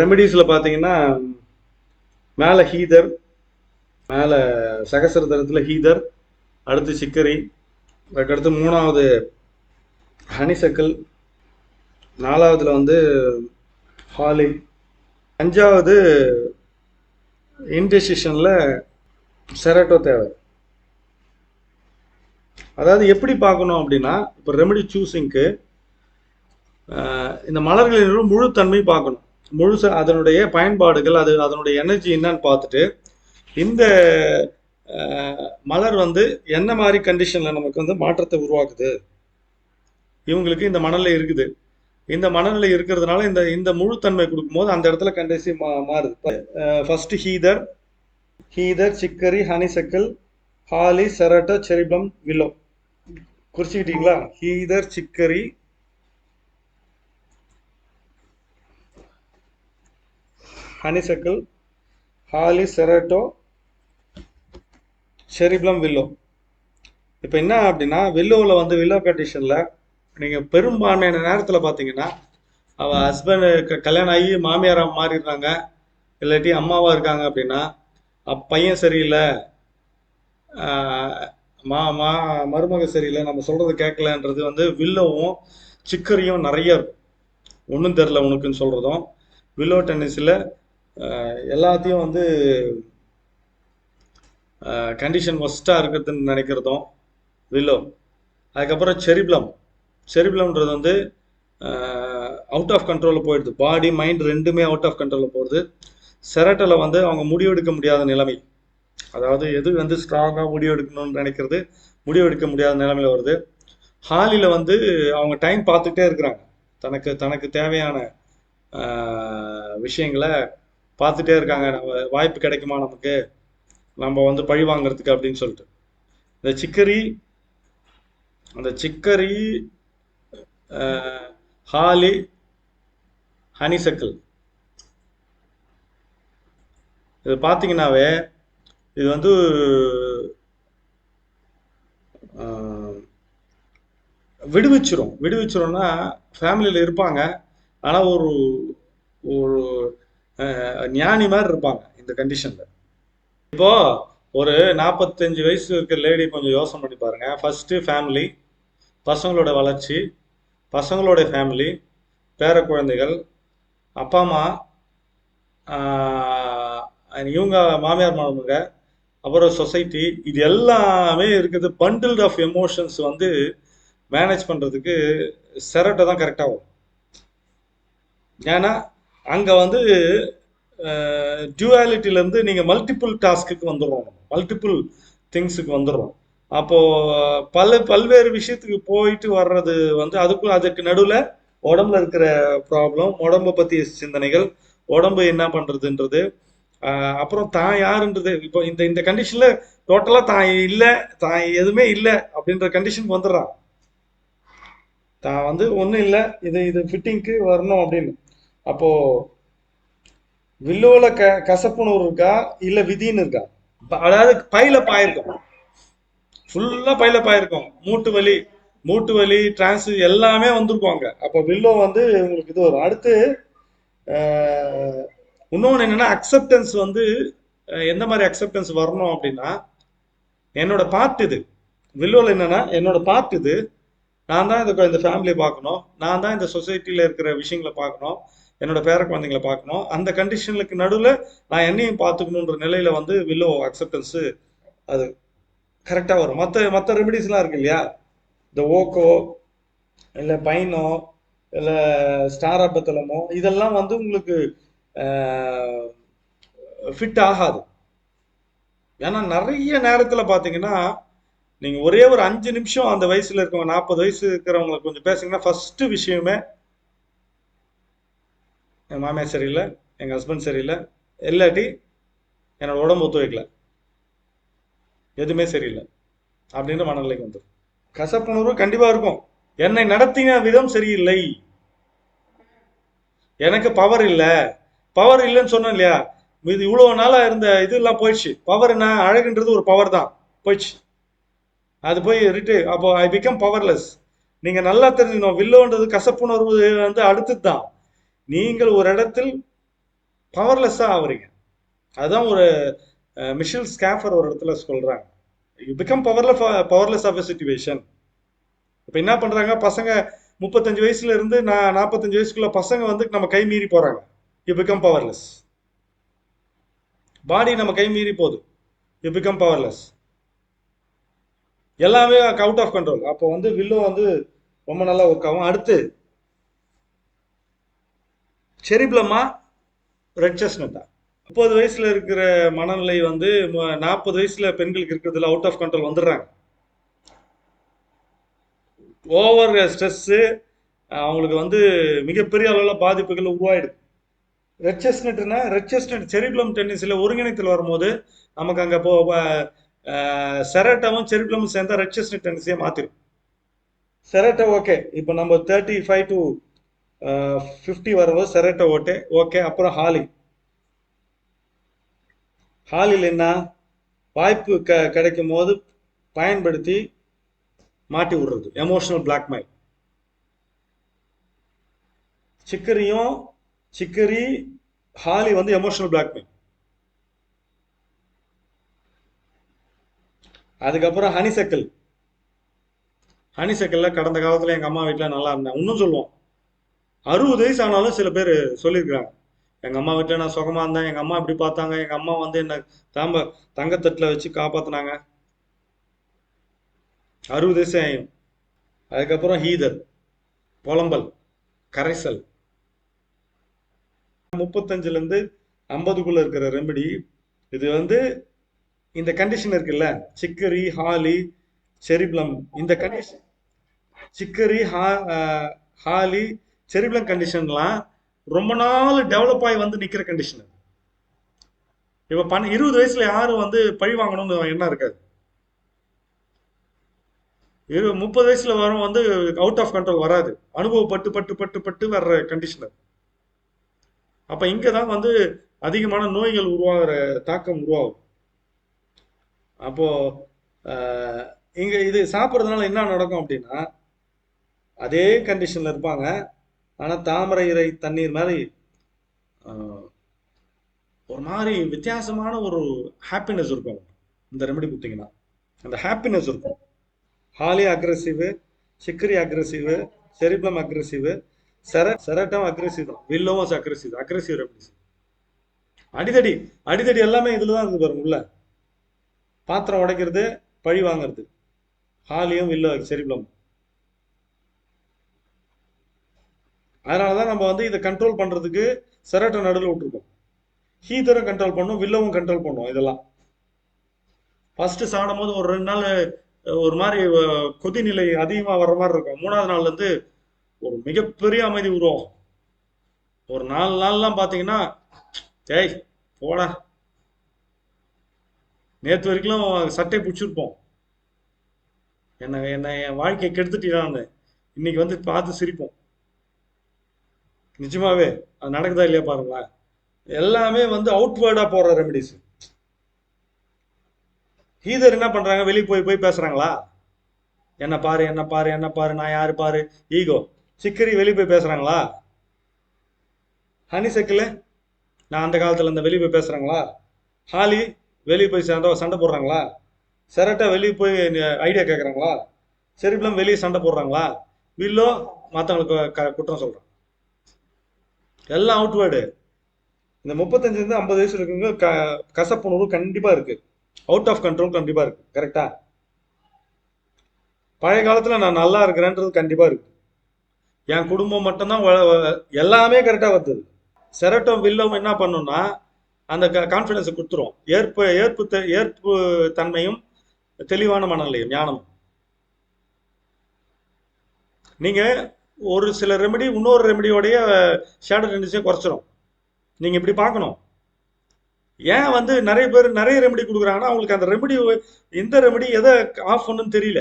ரெமெடிஸில் பார்த்தீங்கன்னா மேலே ஹீதர் மேலே சகசரதரத்தில் ஹீதர் அடுத்து சிக்கரி அதுக்கடுத்து மூணாவது ஹனிசக்கல் நாலாவதுல வந்து ஹாலி அஞ்சாவது இன்டெசிஷனில் செரட்டோ தேவை. அதாவது எப்படி பார்க்கணும் அப்படின்னா இப்போ ரெமெடி சூஸிங்க்கு இந்த மலர்களின் முழு தன்மை பார்க்கணும். முழுச அதனுடைய பயன்பாடுகள் அது அதனுடைய எனர்ஜி என்னன்னு பார்த்துட்டு இந்த மலர் வந்து என்ன மாதிரி கண்டிஷனில் நமக்கு வந்து மாற்றத்தை உருவாக்குது? இவங்களுக்கு இந்த மணலில் இருக்குது. இந்த மணலில் இருக்கிறதுனால இந்த இந்த முழுத்தன்மை கொடுக்கும்போது அந்த இடத்துல கண்டிசி மா மாறுது. First heather heather chicory honeysuckle holly cerato cherry plum willow குறிச்சிக்கிட்டீங்களா? Heather chicory honeysuckle holly cerato cherry plum willow. இப்போ என்ன அப்படின்னா வில்லோவில் வந்து வில்லோ கண்டிஷனில் நீங்கள் பெரும்பான்மையான நேரத்தில் பார்த்தீங்கன்னா அவள் ஹஸ்பண்ட் கல்யாணம் ஆகி மாமியாராக மாறிடுறாங்க இல்லாட்டி அம்மாவாக இருக்காங்க அப்படின்னா அப் பையன் சரியில்லை மா மா மருமக சரியில்லை நம்ம சொல்கிறது கேட்கலன்றது வந்து வில்லோவும் சிக்கரியும் நிறைய இருக்கும். ஒன்றும் தெரில உனக்குன்னு சொல்கிறதும் வில்லோ டென்னிஸில் எல்லாத்தையும் வந்து கண்டிஷன் ஒஸ்ட்டாக இருக்கிறதுன்னு நினைக்கிறதும் வில்லோ. அதுக்கப்புறம் செரிப்ளம் செரிப்ளம்ன்றது வந்து அவுட் ஆஃப் கண்ட்ரோலில் போயிடுது. பாடி மைண்ட் ரெண்டுமே அவுட் ஆஃப் கண்ட்ரோலில் போகிறது செரட்டலை வந்து அவங்க முடிவெடுக்க முடியாத நிலைமை. அதாவது எது வந்து ஸ்ட்ராங்காக முடிவெடுக்கணும்னு நினைக்கிறது முடிவெடுக்க முடியாத நிலைமையில் வருது. ஹாலியில் வந்து அவங்க டைம் பார்த்துக்கிட்டே இருக்கிறாங்க. தனக்கு தனக்கு தேவையான விஷயங்களை பார்த்துட்டே இருக்காங்க. நம்ம வாய்ப்பு கிடைக்குமா நமக்கு? நம்ம வந்து பழி வாங்குறதுக்கு அப்படின்னு சொல்லிட்டு. இந்த சிக்கரி அந்த சிக்கரி ஹாலி ஹனிசக்கல் இது பார்த்தீங்கன்னாவே இது வந்து விடுவிச்சிரும். விடுவிச்சிரும்னா ஃபேமிலியில் இருப்பாங்க. ஆனால் ஒரு ஒரு ஞானி மாதிரி இருப்பாங்க இந்த கண்டிஷனில் இப்போ ஒரு நாற்பத்தஞ்சு வயசு இருக்கிற லேடி கொஞ்சம் யோசனை பண்ணி பாருங்க. ஃபர்ஸ்ட் ஃபேமிலி பசங்களோட வளர்ச்சி பசங்களோட ஃபேமிலி பேர குழந்தைகள் அப்பா அம்மா இவங்க மாமியார் மாமங்க அப்புறம் சொசைட்டி இது எல்லாமே இருக்குது. பண்டில்ட் ஆஃப் எமோஷன்ஸ் வந்து மேனேஜ் பண்ணுறதுக்கு செரட்டை தான் கரெக்டாக வரும். ஏன்னா அங்கே வந்து டியூவாலிட்டியிலேருந்து நீங்கள் மல்டிபிள் டாஸ்க்குக்கு வந்துடுறோம் மல்டிப்புள் திங்ஸுக்கு வந்துடுறோம் அப்போது பல பல்வேறு விஷயத்துக்கு போயிட்டு வர்றது வந்து அதுக்குள்ள அதுக்கு நடுவில் உடம்புல இருக்கிற ப்ராப்ளம் உடம்பை பற்றிய சிந்தனைகள் உடம்பு என்ன பண்ணுறதுன்றது அப்புறம் தான் யாருன்றது இப்போ இந்த இந்த கண்டிஷனில் டோட்டலாக தான் இல்லை தான் எதுவுமே இல்லை அப்படின்ற கண்டிஷனுக்கு வந்துடுறான். தான் வந்து ஒன்றும் இல்லை இது இது ஃபிட்டிங்க்கு வரணும் அப்படின்னு. அப்போ வில்லோல க கசப்புணர்வு இருக்கா? இல்ல விதின்னு இருக்கா? அதாவது பையில பாயிருக்கும். ஃபுல்லா பையில பாயிருக்கும். மூட்டு வலி மூட்டு வலி டிரான்ஸ் எல்லாமே வந்திருக்கும் அங்க. அப்போ வில்லோ வந்து உங்களுக்கு இது வரும். அடுத்து இன்னொன்னு என்னன்னா அக்செப்டன்ஸ் வந்து எந்த மாதிரி அக்செப்டன்ஸ் வரணும் அப்படின்னா என்னோட பார்ட் இது. வில்லோல என்னன்னா என்னோட பார்ட் இது நான் தான் இந்த இந்த ஃபேமிலியை பார்க்கணும். நான் தான் இந்த சொசைட்டியில் இருக்கிற விஷயங்களை பார்க்கணும். என்னோட பேர குழந்தைங்களை பார்க்கணும். அந்த கண்டிஷனுக்கு நடுவில் நான் என்னையும் பார்த்துக்கணுன்ற நிலையில வந்து வில்லோ அக்செப்டன்ஸு அது கரெக்டாக வரும். மற்ற மற்ற ரெமெடிஸ்லாம் இருக்கு இல்லையா? இந்த ஓக்கோ இல்லை பைனோ இல்லை ஸ்டாராபத்தலமோ இதெல்லாம் வந்து உங்களுக்கு ஃபிட் ஆகாது. ஏன்னா நிறைய நேரத்தில் பார்த்தீங்கன்னா நீங்கள் ஒரே ஒரு அஞ்சு நிமிஷம் அந்த வயசில் இருக்கவங்க நாற்பது வயசு இருக்கிறவங்களை கொஞ்சம் பேசுங்கன்னா ஃபஸ்ட்டு விஷயமே என் மாமியார் சரியில்லை எங்கள் ஹஸ்பண்ட் சரியில்லை இல்லாட்டி என்னோட உடம்பு ஒத்துழைக்கல எதுவுமே சரியில்லை. அப்படின்ற மனநிலைக்கு வந்துடும் கசப்புணர்வு கண்டிப்பாக இருக்கும். என்னை நடத்தின விதம் சரியில்லை. எனக்கு பவர் இல்லை. பவர் இல்லைன்னு சொன்னேன் இல்லையா? இது இவ்வளோ நாளாக இருந்த இதெல்லாம் போயிடுச்சு. பவர் என்ன? அழகுன்றது ஒரு பவர் தான். போயிடுச்சு. அது போய் ரிட்டு அப்போ ஐ பிகம் பவர்லெஸ் நீங்கள் நல்லா தெரிஞ்சுக்கணும். வில்லோன்றது கசப்புணர்வு வந்து அடுத்தது தான். நீங்கள் ஒரு இடத்தில் பவர்லெஸ்ஸாக ஆகுறீங்க அதுதான் ஒரு மிஷில் ஸ்கேஃபர் ஒரு இடத்துல சொல்கிறாங்க யூ பிகம் பவர்ல பவர்லெஸ் ஆஃப் சுச்சுவேஷன் இப்போ என்ன பண்ணுறாங்க பசங்க முப்பத்தஞ்சு வயசுல இருந்து நான் நாற்பத்தஞ்சு வயசுக்குள்ள பசங்க வந்து நம்ம கை மீறி போகிறாங்க யூ பிகம் பவர்லெஸ் பாடி நம்ம கை மீறி போகுது. யூ பிகம் பவர்லெஸ் எல்லாமே அவுட் ஆஃப் கண்ட்ரோல் அப்போ வந்து வில்லோ வந்து ரொம்ப நல்லா ஒர்க் ஆகும். அடுத்து செரிப்ளமா ரெட்சஸ்னட்டா முப்பது வயசுல இருக்கிற மனநிலை வந்து நாற்பது வயசுல பெண்களுக்கு இருக்கிறதுல அவுட் ஆஃப் கண்ட்ரோல் வந்துடுறாங்க. ஓவர் ஸ்ட்ரெஸ்ஸு அவங்களுக்கு வந்து மிகப்பெரிய அளவில் பாதிப்புகள் உருவாயிடுது. ரெட் செஸ்னட்னா செரிப்ளம் டென்னிஸில் ஒருங்கிணைத்தில் வரும்போது நமக்கு அங்கே இப்போ செரட்டாவும் செரிப்ளமும் சேர்ந்தா ரெட் செஸ்னட் டென்னிஸையே மாற்றிடும் செரட்டா ஓகே. இப்போ நம்ம தேர்ட்டி ஃபைவ் டு ஃபிஃப்டி வரவோ செரட்டை ஓட்டே. ஓகே அப்புறம் ஹாலி ஹாலில் என்ன? வாய்ப்பு க கிடைக்கும் போது பயன்படுத்தி மாட்டி விடுறது. எமோஷனல் பிளாக்மெயில் சிக்கரியும் சிக்கரி ஹாலி வந்து எமோஷனல் பிளாக்மெயில் அதுக்கப்புறம் ஹனிசக்கல் ஹனிசக்கல்ல கடந்த காலத்தில் எங்கள் அம்மா வீட்டில் நல்லா இருந்தேன். இன்னும் சொல்லுவோம். அறுபது வயசு ஆனாலும் சில பேர் சொல்லியிருக்கிறாங்க. எங்கள் அம்மா வீட்டில் நான் சுகமாக இருந்தேன் எங்கள் அம்மா இப்படி பார்த்தாங்க எங்கள் அம்மா வந்து என்னை தாம்ப தங்கத்தட்டில் வச்சு காப்பாற்றினாங்க அறுபது வயசு ஆயும். அதுக்கப்புறம் ஹீதர் புலம்பல் கரைசல். முப்பத்தஞ்சுலேருந்து ஐம்பதுக்குள்ளே இருக்கிற ரெமெடி இது வந்து இந்த கண்டிஷன் இருக்குல்ல சிக்கரி ஹாலி செரிப்ளம் இந்த கண்டிஷன் சிக்கரி ஹா ஹாலி செரிபிளம் கண்டிஷன்லாம் ரொம்ப நாள் டெவலப் ஆகி வந்து நிற்கிற கண்டிஷன் இப்போ பன் இருபது வயசுல யாரும் வந்து பழி வாங்கணும்னு எண்ணம் இருக்காது. இரு முப்பது வயசுல வரும் வந்து அவுட் ஆஃப் கண்ட்ரோல் வராது. அனுபவப்பட்டு பட்டு பட்டு பட்டு வர்ற கண்டிஷன் அது இங்கே தான் வந்து அதிகமான நோய்கள் உருவாகிற தாக்கம் உருவாகும். அப்போ இங்கே இது சாப்பிட்றதுனால என்ன நடக்கும் அப்படின்னா அதே கண்டிஷனில் இருப்பாங்க. ஆனால் தாமரை இறை தண்ணீர் மாதிரி ஒரு மாதிரி வித்தியாசமான ஒரு ஹாப்பினஸ் இருக்கும். இந்த ரெமெடி கொடுத்தீங்கன்னா. அந்த ஹாப்பினஸ் இருக்கும். Holly aggressive chicory aggressive cherry plum aggressive செர செரட்டம் அக்ரெசிவ் தான். வில்லோவஸ் அக்ரெசிவ் அக்ரெசிவ் ரெமெடிஸ் அடிதடி அடிதடி எல்லாமே இதில் தான் இருக்குது பாருங்க உள்ள. பாத்திரம் உடைக்கிறது பழி வாங்கிறது. ஹாலியும் வில்லோ செரிப்ளமும் அதனால தான் நம்ம வந்து இதை கண்ட்ரோல் பண்ணுறதுக்கு செரட்டை நடுவில் விட்டுருக்கோம். ஹீத்தரும் கண்ட்ரோல் பண்ணும் வில்லவும் கண்ட்ரோல் பண்ணும் இதெல்லாம். ஃபர்ஸ்ட் சாப்பிடும் போது ஒரு ரெண்டு நாள் ஒரு மாதிரி கொதிநிலை அதிகமாக வர்ற மாதிரி இருக்கும். மூணாவது நாள்லேருந்து ஒரு மிகப்பெரிய அமைதி உருவாகும். ஒரு நாலு நாள்லாம் பார்த்தீங்கன்னா ஏய் போடா. நேற்று வரைக்கும் சட்டை பிடிச்சிருப்போம். என்னை என்னை என் வாழ்க்கையை கெடுத்துட்டீங்கன்னு இன்னைக்கு வந்து பார்த்து சிரிப்போம். நிஜமாவே அது நடக்குதா இல்லையா பாருங்களேன். எல்லாமே வந்து அவுட்வேர்டா போடுற ரெமெடிஸ் ஹீதர் என்ன பண்றாங்க? வெளியே போய் போய் பேசுறாங்களா? என்ன பாரு என்ன பாரு என்ன பாரு நான் யாரு பாரு? ஈகோ சிக்கரி வெளியே போய் பேசுறாங்களா? ஹனி சைக்கிள் நான் அந்த காலத்துல இந்த வெளியே போய் பேசுறாங்களா? ஹாலி வெளியே போய் சண்டை சண்டை போடுறாங்களா? செரட்டா வெளியே போய் ஐடியா கேட்குறாங்களா செரிப்ளம் வெளியே சண்டை போடுறாங்களா? வில்லோ மற்றவங்களுக்கு குற்றம் சொல்றான் எல்லாம் அவுட்வேர்டு இந்த முப்பத்தஞ்சுலேருந்து ஐம்பது வயசு இருக்குங்க க கசப்புணர்வு கண்டிப்பாக இருக்கு. அவுட் ஆஃப் கண்ட்ரோல் கண்டிப்பாக இருக்கு. கரெக்டா பழைய காலத்தில் நான் நல்லா இருக்கிறேன்றது கண்டிப்பாக இருக்கு. என் குடும்பம் மட்டும்தான் எல்லாமே கரெக்டாக வந்தது. செரட்டும் வில்லும் என்ன பண்ணும்னா அந்த க கான்ஃபிடென்ஸை கொடுத்துரும். ஏற்பு ஏற்பு ஏற்பு தன்மையும் தெளிவான மனநிலையும் ஞானமும். நீங்கள் ஒரு சில ரெமெடி இன்னொரு ரெமெடியோடைய ஷேடோ டெண்டன்சியை குறைச்சிரும். நீங்கள் இப்படி பார்க்கணும். ஏன் வந்து நிறைய பேர் நிறைய ரெமெடி கொடுக்குறாங்கன்னா அவங்களுக்கு அந்த ரெமெடி இந்த ரெமெடி எதை ஆஃப் பண்ணுன்னு தெரியல.